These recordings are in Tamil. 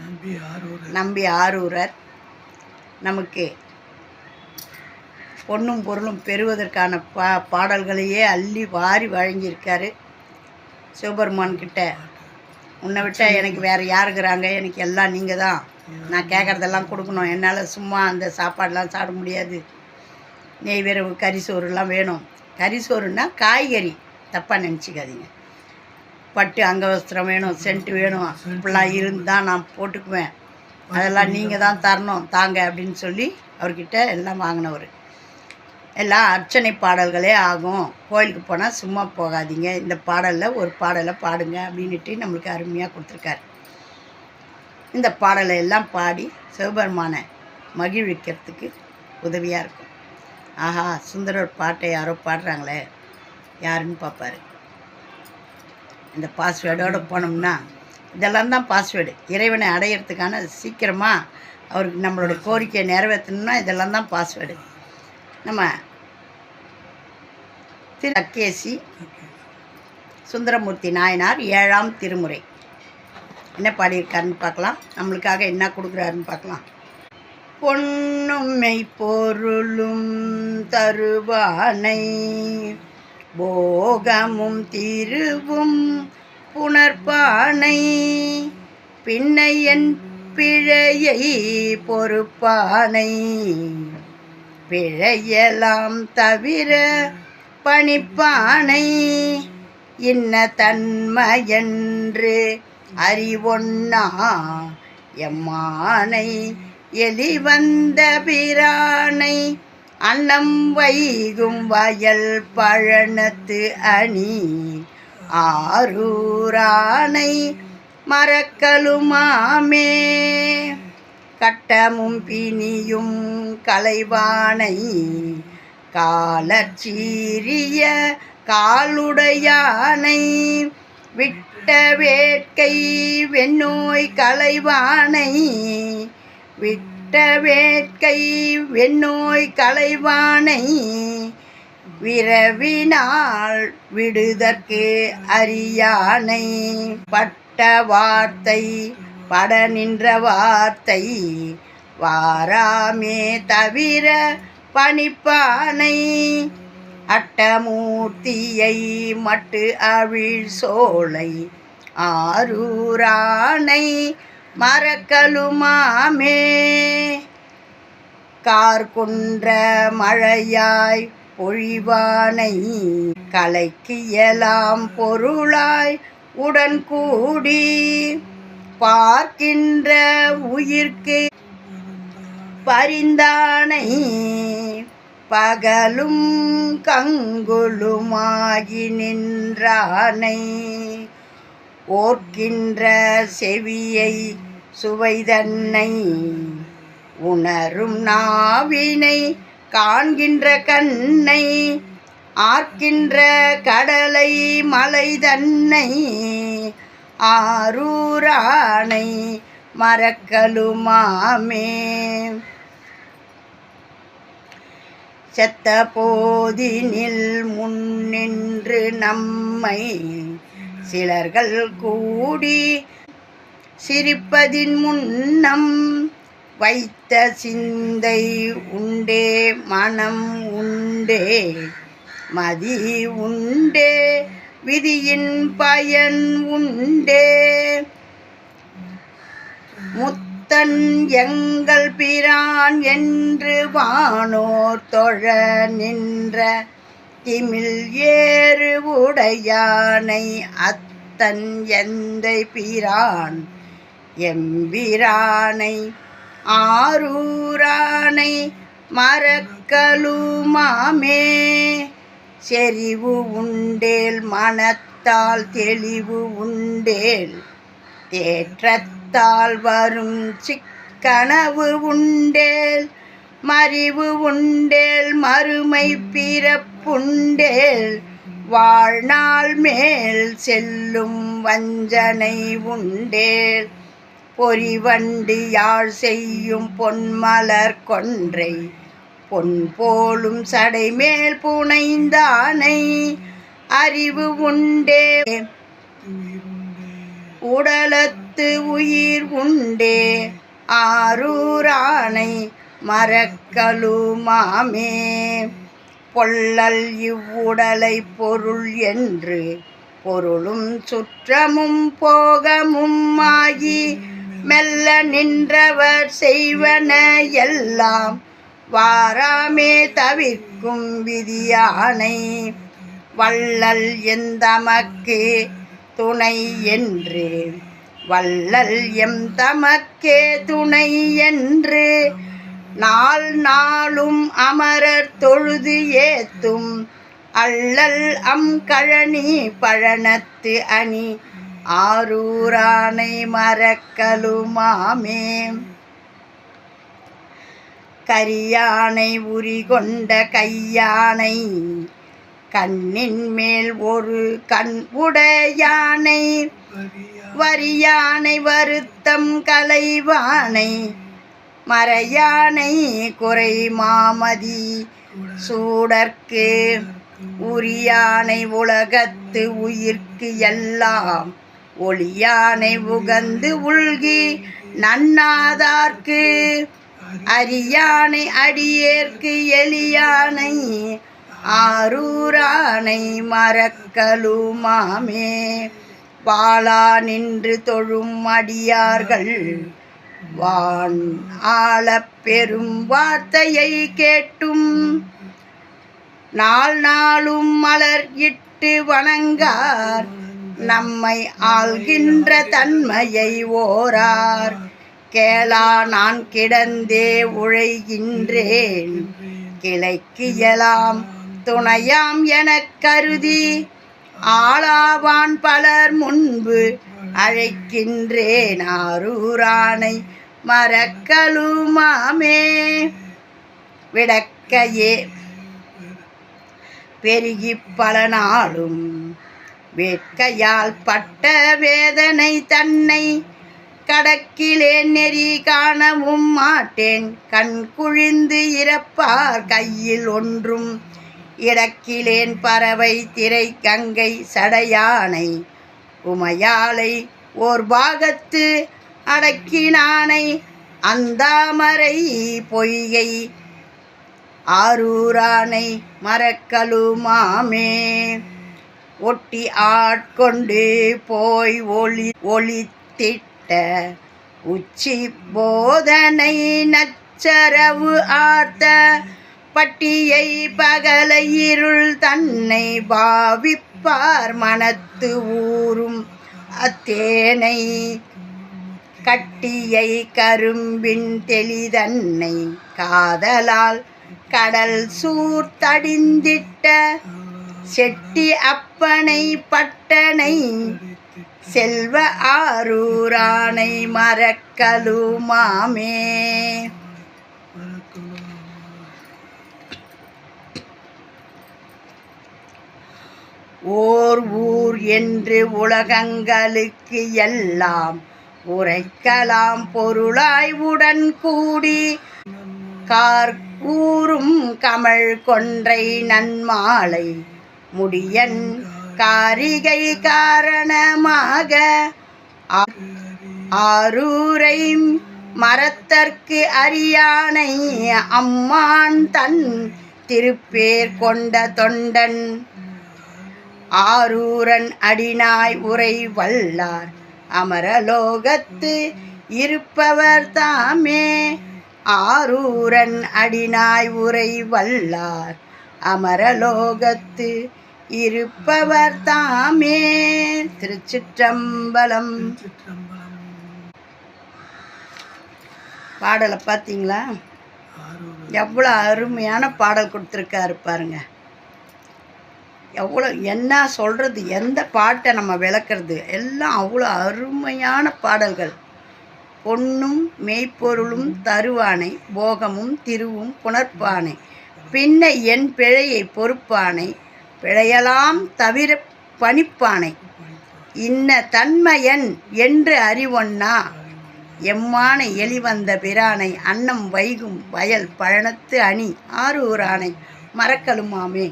நம்பி ஆரூர் நம்பி ஆரூரர். நமக்கு பொண்ணும் பொருளும் பெறுவதற்கான பா பாடல்களையே அள்ளி வாரி வழங்கியிருக்காரு. சிவபெருமான் கிட்ட. உன்னை விட்ட எனக்கு வேறு யாருக்குறாங்க? எனக்கு எல்லாம் நீங்கள் தான் நான் கேட்குறதெல்லாம் கொடுக்கணும். என்னால் சும்மா அந்த சாப்பாடெலாம் சாப்பிட முடியாது. நெய் விரவு கறி சோறுலாம் வேணும். கறி சோறுன்னா காய்கறி. தப்பாக நினச்சிக்காதீங்க. பட்டு அங்கவஸ்திரம் வேணும் சென்ட் வேணும். இப்படிலாம் இருந்தால் நான் போட்டுக்குவேன். அதெல்லாம் நீங்கள் தான் தரணும் தாங்க அப்படின்னு சொல்லி அவர்கிட்ட எல்லாம் வாங்கினவர். எல்லாம் அர்ச்சனை பாடல்களே ஆகும். கோயிலுக்கு போனால் சும்மா போகாதீங்க. இந்த பாடலில் ஒரு பாடலை பாடுங்க அப்படின்ட்டு நம்மளுக்கு அருமையாக கொடுத்துருக்காரு. இந்த பாடலை எல்லாம் பாடி சிவபெருமானை மகிழ்விக்கிறதுக்கு உதவியாக இருக்கும். ஆஹா சுந்தரர் பாட்டை யாரோ பாடுறாங்களே. யாருன்னு பார்ப்பாரு. இந்த பாஸ்வேர்டோடு போனோம்னா இதெல்லாம் தான் பாஸ்வேர்டு. இறைவனை அடையிறதுக்கான சீக்கிரமாக அவருக்கு நம்மளோட கோரிக்கையை நிறைவேற்றணும்னா இதெல்லாம் தான் பாஸ்வேர்டு. நம்ம திரு அக்கேசி சுந்தரமூர்த்தி நாயனார் ஏழாம் திருமுறை. என்ன பாடியிருக்காருன்னு பார்க்கலாம். நம்மளுக்காக என்ன கொடுக்குறாருன்னு பார்க்கலாம். பொன்னும்மை பொருளும் தருவானை. போகமும் திருவும் புணர்பானை பின்னையன் பிழையை பொறுப்பானை. பிழையலாம் தவிர பணிப்பானை இன்ன தன்மையன்று அறிவொன்னா எம்மானை எலிவந்த பிரானை அன்னம் வைகும் வயல் பழனத்து அணி. ஆரூரானை மறக்கலுமாமே. கட்டமும் பிணியும் கலைவானை காலச்சீரிய காலுடையானை. விட்ட வேட்கை வெண்ணோய் கலைவானை விட்ட வேட்கை வெண்ணோய் கலைவானை விரவினால் விடுதற்கு அறியானை. பட்ட வார்த்தை பட நின்ற வார்த்தை வாராமே தவிர பணிப்பானை. அட்டமூர்த்தியை மட்டு அவிழ் சோலை ஆரூரானை மறக்கலுமாமே. கார்குன்ற மழையாய் பொழிவானை கலைக்கியலாம் பொருளாய் உடன் கூடி பார்க்கின்ற உயிர்க்கு பரிந்தானை பகலும் கங்குலுமாகி நின்றானை. ஓர்க்கின்ற செவியை சுவைதன்னை உணரும் நாவினை காண்கின்ற கண்ணை ஆர்க்கின்ற கடலை மலை தன்னை ஆரூரானை மறக்கலுமாமே. செத்த போதினில் முன்னின்று நம்மை சிலர்கள் கூடி சிரிப்பதின் முன்னம் வைத்த சிந்தை உண்டே மனம் உண்டே மதி உண்டே விதியின் பயன் உண்டே. முத்தன் எங்கள் பிரான் என்று வானோர் தொழ நின்ற திமில் ஏறு உடையானை அத்தன் எந்தை பிரான் எம்பிரானை ஆரூரானை மறக்கலுமாமே. செறிவு உண்டேல் மனத்தால் தெளிவு உண்டேல் தேற்றத்தால் வரும் சிக்கனவு உண்டேல் மறிவு உண்டேல் மறுமை பிறப்பு புண்டேல் வாழ்நாள் மேல் செல்லும் வஞ்சனை உண்டேல். பொறிவண்டி யாழ் செய்யும் பொன்மலர் கொன்றை பொன் போலும் சடைமேல் புனைந்தானை. அறிவு உண்டே உடலத்து உயிர் உண்டே. ஆரூரானை மரக்கலுமாமே பொள்ளல் இவ்வுடலை பொருள் என்று பொருளும் சுற்றமும் போகமும் ஆகி மெல்ல நின்றவர் செய்வன எல்லாம் வாராமே தவிர்க்கும் விதியானை. வள்ளல் எந்தமக்கு துணை என்று? வள்ளல் எம் தமக்கே துணை என்று? நாள் நாளும் அமரர் தொழுது ஏத்தும். அள்ளல் அம் கழனி பழனத்து அணி. ஆரூரானை மரக்கலுமாமே கரியானை உரி கொண்ட கையானை. கண்ணின் மேல் ஒரு கண் உடையானை. வரியா வரியானை வருத்தம் கலைவானை. மறையானை குறை மாமதி. சூடர்க்கு உரியானை உலகத்து உயிர்க்கு எல்லாம். ஒளியானை உகந்து உள்கி நன்னாதார்க்கு. அரியானை அடியேற்கு எலியானை ஆரூரானை மறக்கலுமாமே. பாலா நின்று தொழும் அடியார்கள். வான் ஆளப் பெரும் வார்த்தையை கேட்டும். நாள் நாளும் மலர் இட்டு வணங்கார். நம்மை ஆள்கின்ற தன்மையை ஓரார். கேளா நான் கிடந்தே உழைகின்றேன். கிளைக்கு இயலாம் துணையாம் எனக் கருதி. ஆளாவான் பலர் முன்பு அழைக்கின்றேன். ஆரூரானை மறக்கலுமாமே விடக்கையே. பெருகி பல நாளும் வேட்கையால் பட்ட வேதனை தன்னை கடக்கிலே நெறி காணவும் மாட்டேன். கண் குழிந்து இறப்பார் கையில் ஒன்றும். இடக்கிலேன் பறவை திரை கங்கை சடையானை. உமையாலை ஓர் பாகத்து அடக்கினானை அந்தாமரை பொய்யை ஆரூரானை மறக்கலுமாமே. ஒட்டி ஆட்கொண்டு போய் ஒளி ஒளித்திட்ட உச்சி போதனை நச்சரவு ஆர்த்த பட்டியை பகலை இருள் தன்னை பாவிப்பார் மனத்து ஊறும் அத்தேனை கட்டியை கரும்பின் தெளிதன்னை காதலால் கடல் சூர்த்தடிந்திட்ட செட்டி அப்பனை பட்டனை செல்வ ஆரூரானை மறக்கலுமாமே. ஓர் ஊர் என்று உலகங்களுக்கு எல்லாம் உரைக்கலாம் பொருளாய் உடன் கூடி. கார் கூறும் கமல் கொன்றை நன்மாலை. முடியன் காரிகை காரணமாக ஆ- ஆரூரை மரத்தற்கு அரியானை அம்மான் தன் திருப்பேர் கொண்ட தொண்டன். ஆரூரன் அடினாய் உரை வல்லார். அமரலோகத்து இருப்பவர் தாமே. ஆரூரன் அடினாய் உரை வல்லார். அமரலோகத்து இருப்பவர் தாமே. திருச்சிற்றம்பலம். சிற்றம்பலம் பாடலை பார்த்தீங்களா? எவ்வளோ அருமையான பாடல் கொடுத்துருக்காரு பாருங்க. எவ்வளோ என்ன சொல்கிறது எந்த பாட்டை நம்ம விளக்குறது எல்லாம் அவ்வளோ அருமையான பாடல்கள். பொன்னும் மெய்ப்பொருளும் தருவானை போகமும் திருவும் புணர்ப்பானை. பின்ன என் பிழையை பொறுப்பானை பிழையலாம் தவிர பணிப்பானை. இன்ன தன்மையன் என்று அறிவொன்னா எம்மானை எலிவந்த பிரானை அன்னம் வைகும் வயல் பழனத்து அணி. ஆரூரானை மறக்கலுமாமே?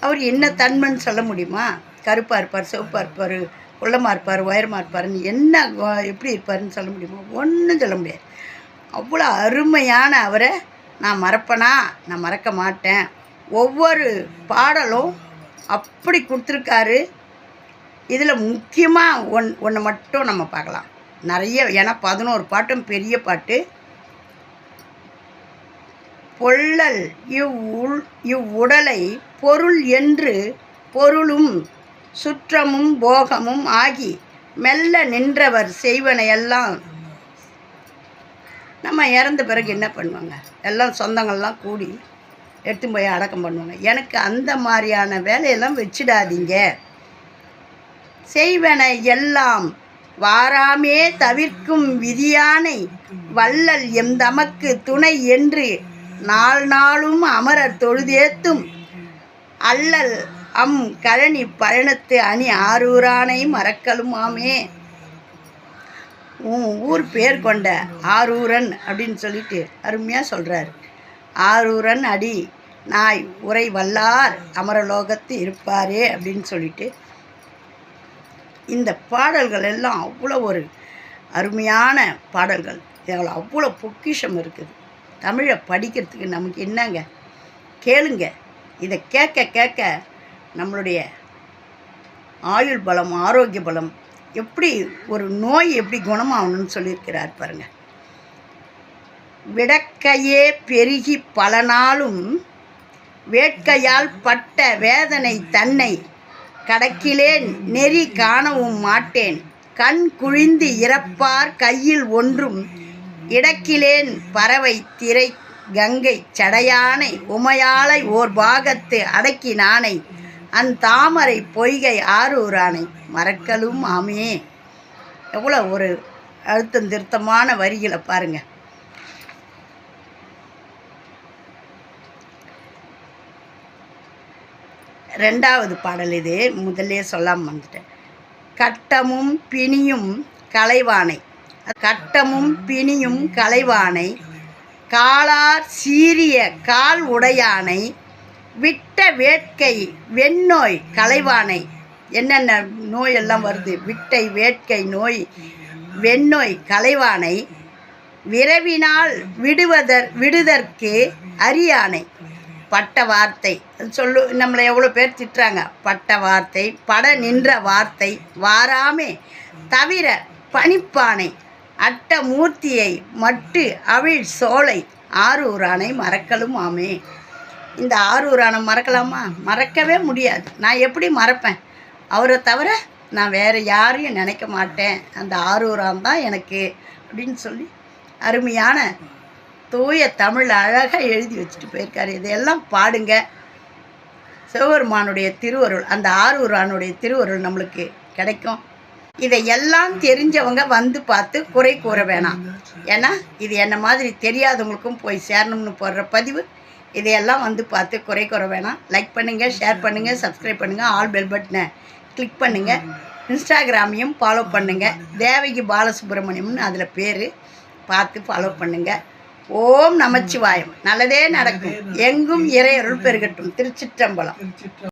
அவர் என்ன தன்மைன்னு சொல்ல முடியுமா? கருப்பாக இருப்பார் சிவப்பாக இருப்பார் உள்ளமாக இருப்பார் உயரமாக இருப்பாருன்னு என்ன எப்படி இருப்பாருன்னு சொல்ல முடியுமா? ஒன்றும் சொல்ல முடியாது. அவ்வளோ அருமையான அவரை நான் மறப்பனா? நான் மறக்க மாட்டேன். ஒவ்வொரு பாடலும் அப்படி கொடுத்துருக்காரு. இதில் முக்கியமாக ஒன் ஒன்று மட்டும் நம்ம பார்க்கலாம். நிறைய ஏன்னா பதினோரு பாட்டும் பெரிய பாட்டு. பொள்ளல் இவ் இவ்வுடலை பொருள் என்று பொருளும் சுற்றமும் போகமும் ஆகி மெல்ல நின்றவர் செய்வனையெல்லாம் நம்ம இறந்த பிறகு என்ன பண்ணுவாங்க? எல்லாம் சொந்தங்கள்லாம் கூடி எடுத்து போய் அடக்கம் பண்ணுவாங்க. எனக்கு அந்த மாதிரியான வேலையெல்லாம் வச்சிடாதீங்க. செய்வன எல்லாம் வாராமே தவிர்க்கும் விதியானை வள்ளல் எம் தமக்கு துணை என்று நாள் நாளும் அமரர் தொழுதேத்தும் அல்லல் அம் கழனி பழனத்து அணி ஆரூரானை மறக்கலுமாமே. ஊர் பேர் கொண்ட ஆரூரன் அப்படின்னு சொல்லிட்டு அருமையாக சொல்கிறார் ஆரூரன் அடி நாய் உரை வல்லார் அமரலோகத்து இருப்பாரே அப்படின்னு சொல்லிட்டு இந்த பாடல்கள் எல்லாம் அவ்வளோ ஒரு அருமையான பாடல்கள். இதில் அவ்வளோ பொக்கிஷம் இருக்குது. தமிழை படிக்கிறதுக்கு நமக்கு என்னங்க? கேளுங்க. இதை கேட்க கேட்க நம்மளுடைய ஆயுள் பலம் ஆரோக்கிய பலம் எப்படி ஒரு நோய் எப்படி குணமாகணும்னு சொல்லியிருக்கிறார் பாருங்க. விடக்கையே பெருகி பல நாளும் வேட்கையால் பட்ட வேதனை தன்னை கடக்கிலேன் நெறி காணவும் மாட்டேன். கண் குழிந்து இறப்பார் கையில் ஒன்றும் இடக்கிலேன் பறவை திரை கங்கை சடையானை உமையாளை ஓர் பாகத்து அடக்கி நானை அந்தாமரை பொய்கை ஆரூரானை மறக்கலும் ஆமே. எவ்வளோ ஒரு அழுத்தம் திருத்தமான வரிகளை பாருங்க. ரெண்டாவது பாடல் இது முதல்லே சொல்லாமல் வந்துட்டேன் கட்டமும் பிணியும் கலைவானை கட்டமும் பிணியும் கலைவானை காலார் சீரிய கால் உடையானை விட்ட வேட்கை வெண்ணோய் கலைவானை என்னென்ன நோயெல்லாம் வருது? விட்டை வேட்கை நோய் வெண்ணோய் கலைவானை விரவினால் விடுவதற் விடுதற்கு அரியானை. பட்ட வார்த்தை. சொல்லு நம்மளை எவ்வளோ பேர் திட்டுறாங்க. பட்ட வார்த்தை பட நின்ற வார்த்தை வாராமே தவிர பணிப்பானை. அட்ட மூர்த்தியை மட்டு அவிழ் சோலை ஆரூரானை மறக்கலும் ஆமே இந்த ஆரூரானை மறக்கலாமா? மறக்கவே முடியாது. நான் எப்படி மறப்பேன்? அவரை தவிர நான் வேறு யாரையும் நினைக்க மாட்டேன். அந்த ஆரூரான் தான் எனக்கு அப்படின்னு சொல்லி அருமையான தூய தமிழ் அழகாக எழுதி வச்சுட்டு போயிருக்காரு. இதையெல்லாம் பாடுங்க. சிவபெருமானுடைய திருவருள் அந்த ஆரூரானுடைய திருவருள் நம்மளுக்கு கிடைக்கும். இதையெல்லாம் தெரிஞ்சவங்க வந்து பார்த்து குறை கூற வேணாம். ஏன்னா இது என்ன மாதிரி தெரியாதவங்களுக்கும் போய் சேரணும்னு போடுற பதிவு. இதையெல்லாம் வந்து பார்த்து குறை கூற வேணாம். லைக் பண்ணுங்கள் ஷேர் பண்ணுங்கள் சப்ஸ்கிரைப் பண்ணுங்கள் ஆல் பெல் பட்டனை கிளிக் பண்ணுங்கள் இன்ஸ்டாகிராமையும் ஃபாலோ பண்ணுங்கள் தேவகி பாலசுப்ரமணியம்னு அதில் பேர் பார்த்து ஃபாலோ பண்ணுங்கள் ஓம் நமச்சிவாயம். நல்லதே நடக்கும். எங்கும் இறையருள் பெருகட்டும். திருச்சிற்றம்பலம்.